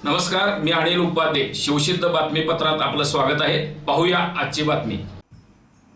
नमस्कार मी अनिल उपाध्ये. शिवसिद्ध बातमीपत्रात आपलं स्वागत आहे. पाहूया आजची बातमी.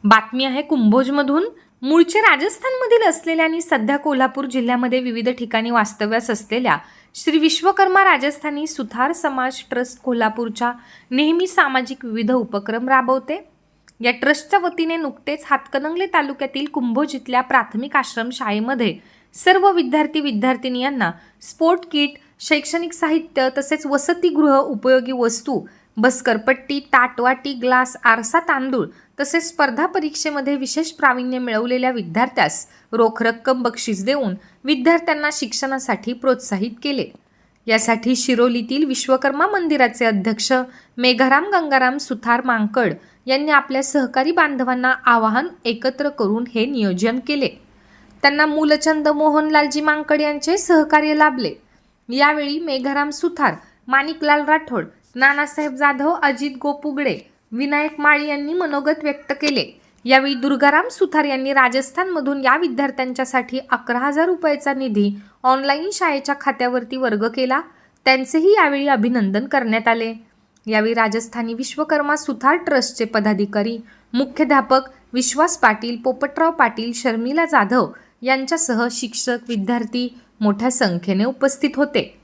बातमी आहे कुंभोजमधून. मूळचे राजस्थानमधील असलेल्या आणि सध्या कोल्हापूर जिल्ह्यामध्ये विविध ठिकाणी वास्तव्यास असलेल्या श्री विश्वकर्मा राजस्थानी सुथार समाज ट्रस्ट कोल्हापूरच्या नेहमी सामाजिक विविध उपक्रम राबवते. या ट्रस्टच्या वतीने नुकतेच हातकणंगले तालुक्यातील कुंभोजीतल्या प्राथमिक आश्रमशाळेमध्ये सर्व विद्यार्थी विद्यार्थिनी यांना स्पोर्ट किट शैक्षणिक साहित्य तसेच वसतिगृह उपयोगी वस्तू बसकरपट्टी ताटवाटी ग्लास आरसा तांदूळ तसेच स्पर्धा परीक्षेमध्ये विशेष प्रावीण्य मिळवलेल्या विद्यार्थ्यास रोख रक्कम बक्षीस देऊन विद्यार्थ्यांना शिक्षणासाठी प्रोत्साहित केले. यासाठी शिरोलीतील विश्वकर्मा मंदिराचे अध्यक्ष मेघाराम गंगाराम सुथार मांकड यांनी आपल्या सहकारी बांधवांना आवाहन एकत्र करून हे नियोजन केले. त्यांना मूलचंद मोहनलालजी मांकड यांचे सहकार्य लाभले. यावेळी मेघाराम सुथार माणिकलाल राठोड नानासाहेब जाधव अजित गोपुगडे विनायक माळी यांनी मनोगत व्यक्त केले. यावेळी दुर्गाराम सुथार यांनी राजस्थानमधून या विद्यार्थ्यांच्यासाठी अकरा हजार रुपयाचा निधी ऑनलाईन शाळेच्या खात्यावरती वर्ग केला. त्यांचेही यावेळी अभिनंदन करण्यात आले. यावेळी राजस्थानी विश्वकर्मा सुथार ट्रस्टचे पदाधिकारी मुख्याध्यापक विश्वास पाटील पोपटराव पाटील शर्मिला जाधव यांच्यासह शिक्षक विद्यार्थी मोठ्या संख्येने उपस्थित होते.